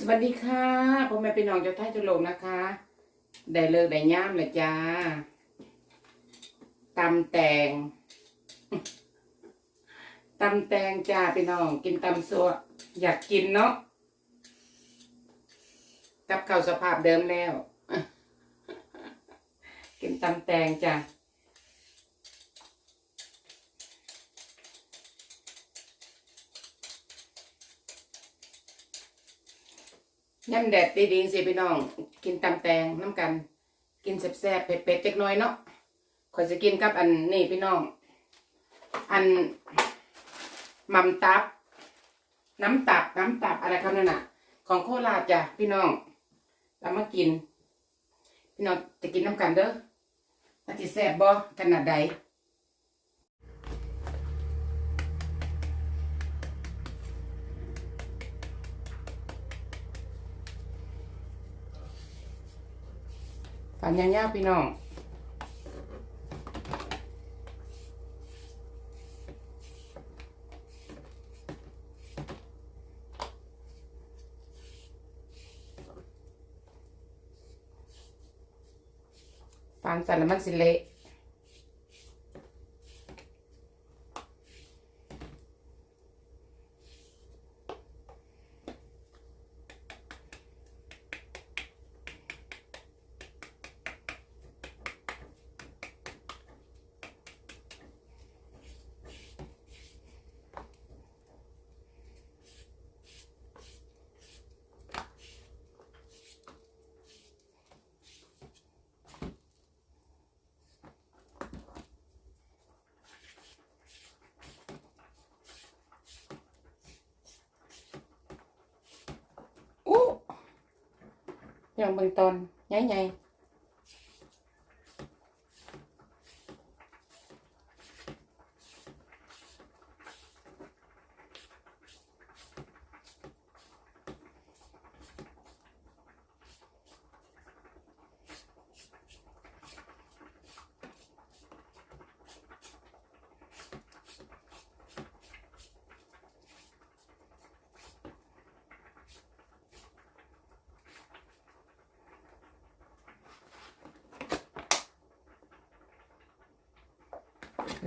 สวัสดีค่ะพ่อแม่พี่น้องเจ้าท่าเจ้าโลมนะคะ ได้เลิกได้ย่ามเลยจ้าตำแตงตำแตงจ้าพี่น้อง กินตำซัวอยากกินเนาะกับข้าวสภาพเดิมแล้ว กินตำแตงจ้า ย่ำแดดดีๆสิพี่น้อง กินตำแตงน้ำกัน กินแซ่บๆเผ็ดๆจักน้อยเนาะขอยจะกินกับอันนี่พี่น้อง อันหมัมตับ น้ำตับน้ำตับอะไรครับนั่นน่ะ ของโคราชจ้ะพี่น้องเรามากิน พี่น้องจะกินน้ำกันเด้อมันจะแซ่บบ่ขนาดใด ฝันยาวๆพี่น้องฟานสันแล้วมันสิเละ ยังเบิ่ง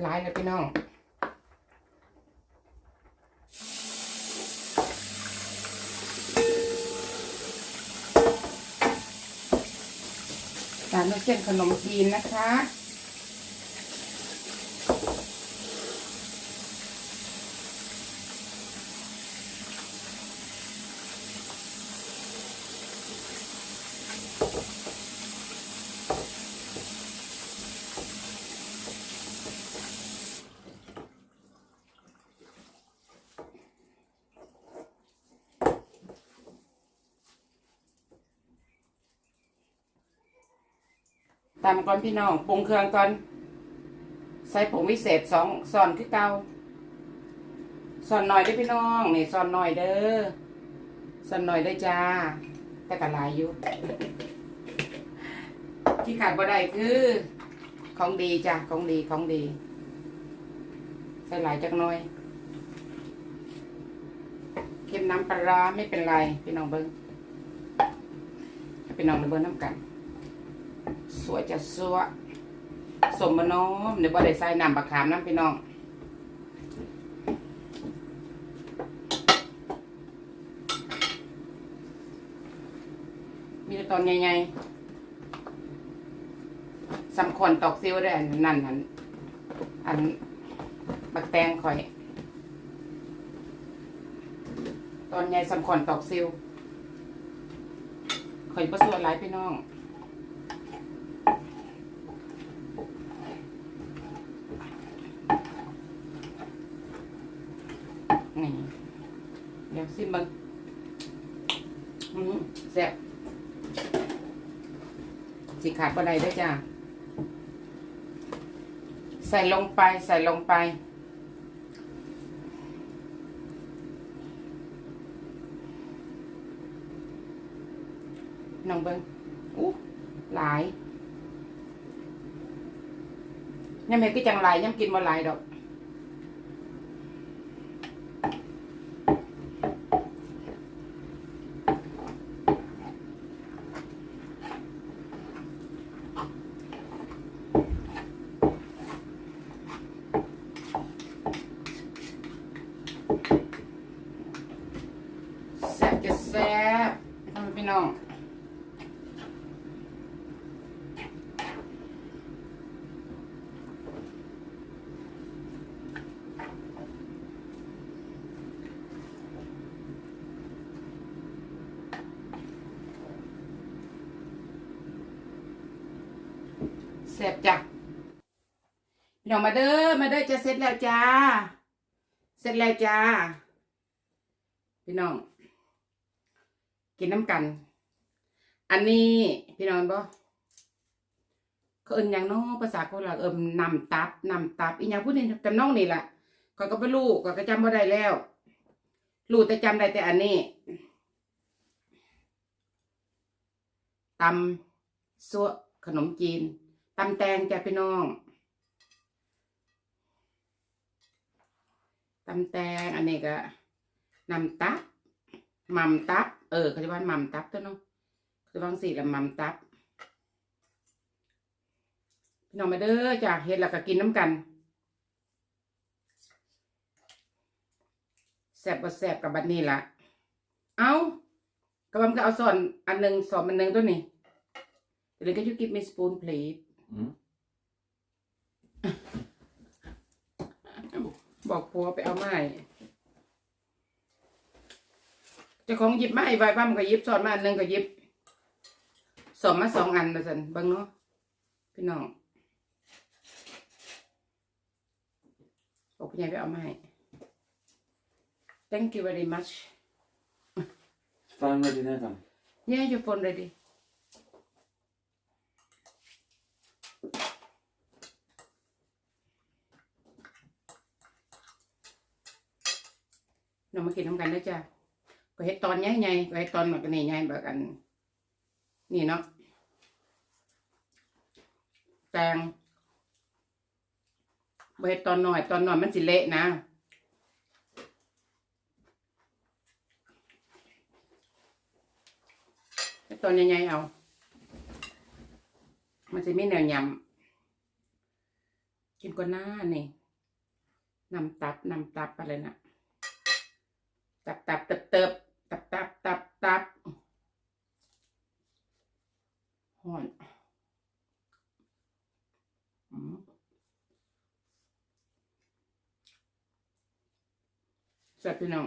หลายเลยพี่น้องตามด้วยเส้นขนมจีนนะคะ ตาก่อนพี่น้องปรุงเครื่องก่อน ใส่ผงวิเศษสองซอนคือเก่าซอนหน่อยได้พี่น้องนี่ซอนหน่อยเด้อซอนหน่อยได้จ้า แต่กะลายอยู่ที่ขาดบ่ได้คือ ของดีจ้ะของดีของดี ใส่หลายจักหน่อยเค็มน้ำปลาร้าไม่เป็นไรพี่น้องเบิ้งให้พี่น้องเบิ้งน้ำกัน สวยจะสวยสมบน้อมเดี๋ยวบ่ได้ใส่น้ำปลาขามน้ำพี่น้องมีแต่ตอนใหญ่ๆสำคัญตอกซิวได้อันนั่นอันอันบักแตงข่อย ตอนใหญ่สำคัญตอกซิวข่อยประสวยหลายพี่น้อง นี่เดี๋ยวซิมบังอืมแซ่บสิขาดบ่ได้ด้วยจ้าใส่ลงไปใส่ลงไป น้องเบิงอู้หลายยังไงก็จังหลายยังกินบ่หลายดอก น ซ่บๆจ้ะพี่น้องมาเด้อมาเด้อจะเสร็จแล้วจ้า เสร็จแล้วจ้า พี่น้อง กินน้ำกัน อันนี้ พี่น้องบ่เขาเอิ้นยังน้องภาษาโคราชเอิ้นำตับนำตับอีหยังพูดนี่จำน้องนี่แหละข้อยก็บ่รู้ข้อยก็จำบ่ได้แล้วรู้แต่จำได้แต่อันนี้ตำซัวขนมจีน ตำแตงจ้ะพี่น้องตำแตงอันนี้ก็นำตับหม่ำตับ เออเขาจะว่าหม่ำตับตัวเนาะเขาจะวาสี่ละหม่ำตับพี่น้องมาเด้อจ้ะเฮ็ดแล้วก็กินน้ำกันแซ่บบ่แซ่บกับบัดนี้ละเอากำลังก็เอาส่วนอันหนึ่งสอนอันหนึ่งตัวนี้เดี๋ยวก็ยูกิ ฟมีสปูนเพลท Mm. บอกผัวไปเอาไม้เจ้าของหยิบไม้ไว้บ้ามก็หยิบสอนมาอันหนึ่งก็หยิบสอนมาสองอันมาสันเบิ่งเนาะพี่น้องบอกพี่ใหญ่ไปเอาไม้ thank you very much Phone ready now, then. yeah your phone ready เรามากินน้ำกันด้วยจ้ะก็เห็ดตอนใหญ่ๆก็เห็ดตอนแบบนี้ใหญ่แบบกัน นี่เนาะแตงบ่เห็ดตอนหน่อย ตอนหน่อยมันสิเละนะเฮ็ดตอนใหญ่ๆเอา มันจะไมีแนวยำกินก่อนหน้านี่นำตับนำตับอะไรนะ ตับตับตับเติบตับตับตับตับหอนสับบพี่น้อง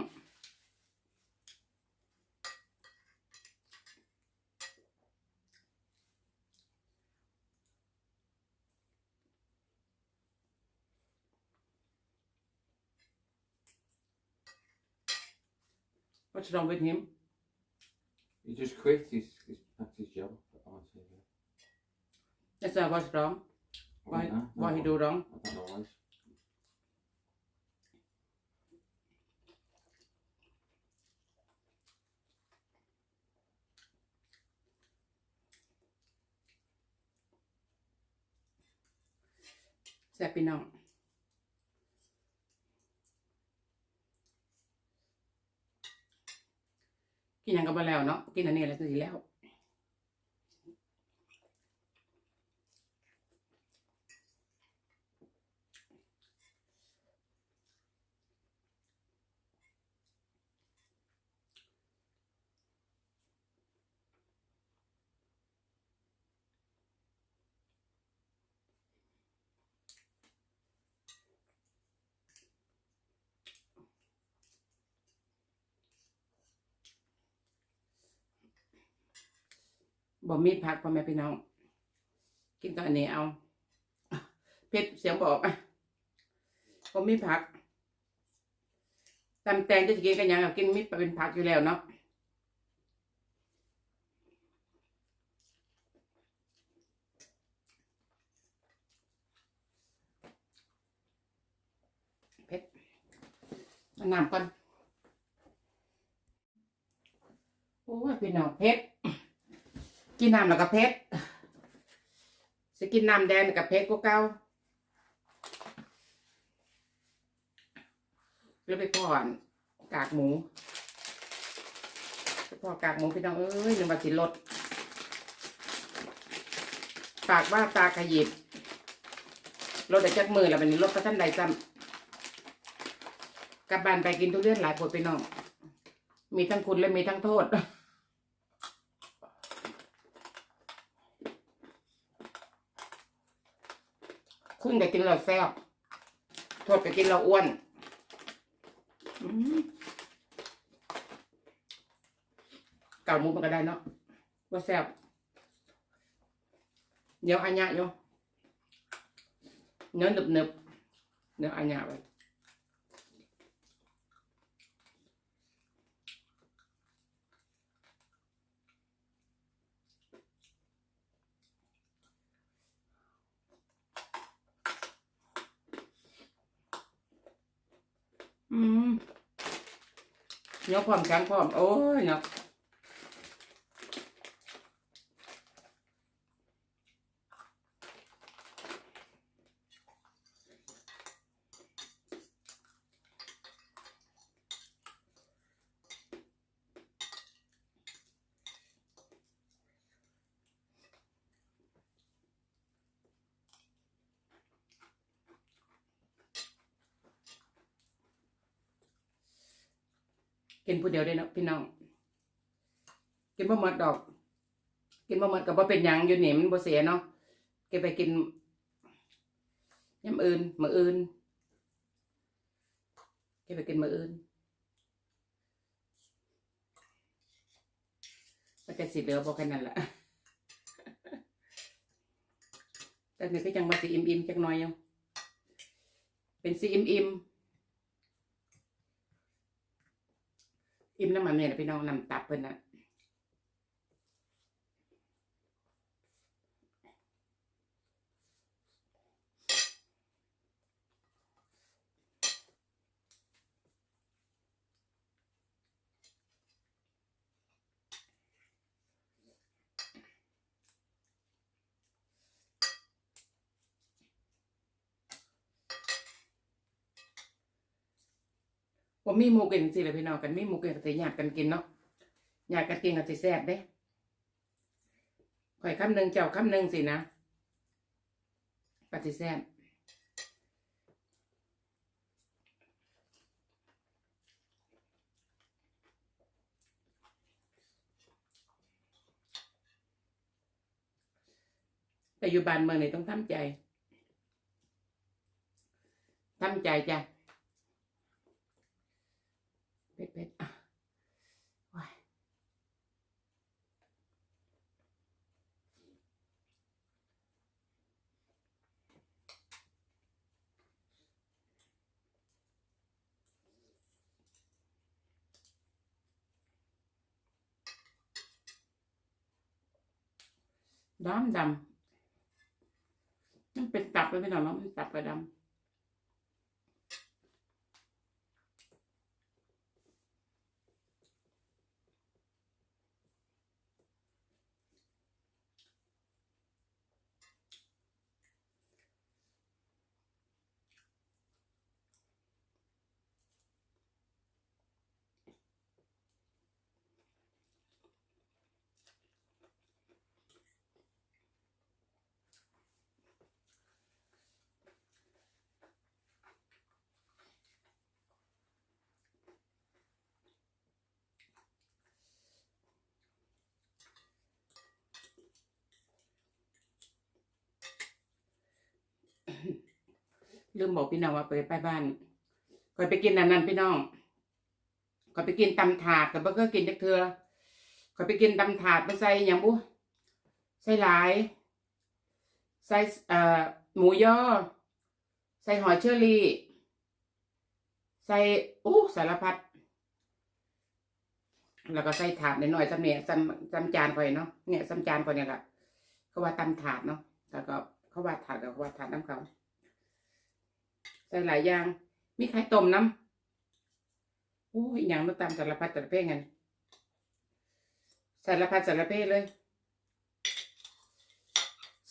What's wrong with him? He just quit. He's, he's that's his job. That's not what's wrong. Why, know. why he do wrong? I don't know why. แกินหยังก็บ่แล้วเนาะกินอันนี้แล้วสิแล้ว บ่มีผักพ่อแม่พี่น้อง กินตอนนี้เอาเพชรเสียงบอกบ่มีผักตำแตงจะกินกันยังก็กินมีเป็นผักอยู่แล้วเนาะเพชรน้ำก่อนโอ้ยพี่น้องเพชร กินน้ำแล้วก็เพชรสิกินน้ำแดงกับเพชรก็เก่าแล้วไปพ่อนกากหมูพอกากหมูพี่น้องเอ้ยหนึ่งบาทสิลดปากว่าตาขยิบรถได้จักมือแล้ววันนี้รถก็ท่านใดซ้ำกลับบ้านไปกินทุเรียนหลายผลพี่น้องมีทั้งคุณและมีทั้งโทษ คุณไปกินเราแซ่บโทษไปกินเราอ้วนเก่าหมูมันก็ได้เนาะว่าแซ่บเดี๋ยวอันยะโยเนื้อหนึบหนึบเนื้ออันยะไป อืมเนื้อพร้อมกันพร้อมโอ้ยเนาะ กินผู้เดียวได้เนาะพี่น้อง กินบ่หมดดอก กินบ่หมดก็บ่เป็นหยังอยู่นี่มันบ่เสียเนาะเก็บไปกินยามอื่นมื้ออื่นเก็บไปกินมื้ออื่นมันก็สิเหลือบ่แค่นั้นแหละแต่นี่ก็ยังบ่สิอิ่มๆจักหน่อยยู่เป็นสิอิ่มๆ อิ่มน้ำมันเนี่ยพี่น้องนำตับเพิ่นนะ มมีหมูกินสิเลยพี่น้องกันมีหมูกินก็สิอยากกันกินเนาะอยากกันกินก็สิแซ่บเด้ข่อยคำหนึ่งเจ้าคำหนึ่งสินะก็สิแซ่บแต่อยู่บ้านเมืองนี่ต้องทำใจทำใจจ้ะ เผ็ดเผ็ดอะว้ายดำดำมันเป็นตับเลยพี่น้องเนาะมันตับกระดำ ลืมบอกพี่น้องว่าไปไปบ้านก่อยไปกินอันนั้นพี่น้องก่อยไปกินตำถาดกับเบอร์เกอร์กินจักเทือก่อยไปกินตำถาดไปใส่อย่างบุใส่หลาย ใส่เอ่อหมูย่อ ใส่หอยเชอรี่ ใส่อู้สารพัดแล้วก็ใส่ถาดหน่อยๆจำเนี่ยจำจำจานก่อยเนาะเนี่ยจำจานก่อยเนี่ยแหละเขาว่าตำถาดเนาะแล้วก็เขาว่าถาดกับเขาว่าถาดน้ำเขา ส่หลายอย่าง มีไข่ต้มน้ำโอ้ยอย่างมาตามสารพัดสารเพกันสารพัดสารเพเลย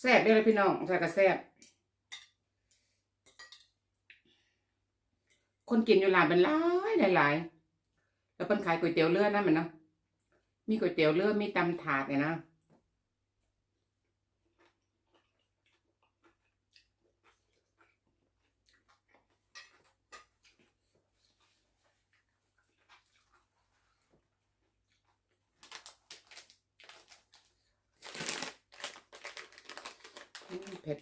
แซ่บเด้เลยพี่น้องใส่กระแซ่บคนกินอยู่ร้านเป็นหลายหลายหลายแล้วเพิ่นขายก๋วยเตี๋ยวเรือนั่นมันเนาะมีก๋วยเตี๋ยวเรือมีตำถาดเนี่ยนะ อืม เผ็ด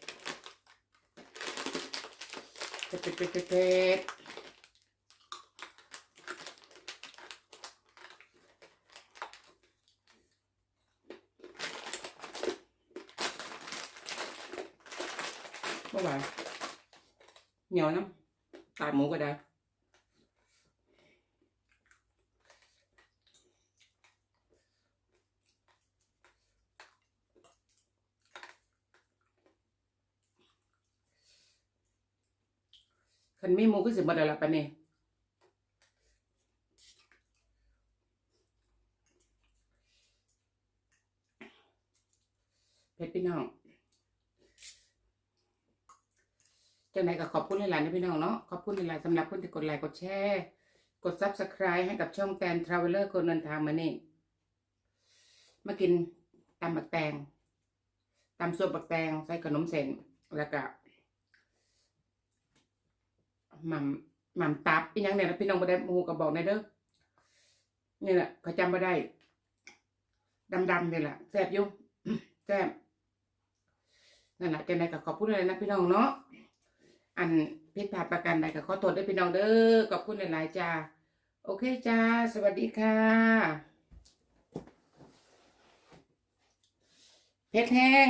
เผ็ดเผ็ดเผ็ดเผ็ดเผ็ดเมื่อวานเหนียวน้ำตายหมูก็ได้ คันมีหมูก็สิบ่ได้ละปะนี่ยเพชรพี่น้องจังไหนก็ขอบคุณหลายๆนะพี่น้องเนาะขอบคุณหลายๆสำหรับคนที่กดไลค์กดแชร์ กด subscribe ให้กับช่องแตนทราเวลเลอร์คนเดินทางมานี่มากินตำบักแตงตำซุปบักแตงใส่ขนมเส้นแล้วก็ หม่ำหม่ำตับอีหยังเนี่ยนะพี่น้องบ่ได้หมูก็บอกในอยเด้อนี่แหละเขาจำบ่ได้ดำๆนี่ยแหละแซ่บอยู่แซ่บนั่นแหละจังไดก็ขอบคุณเลยนะพี่น้องเนาะอันผิดพลาประกันใดก็ขอโทษด้วยพี่น้องเด้อขอบคุณหลายๆจ้าโอเคจ้า สวัสดีค่ะเพชรแห้ง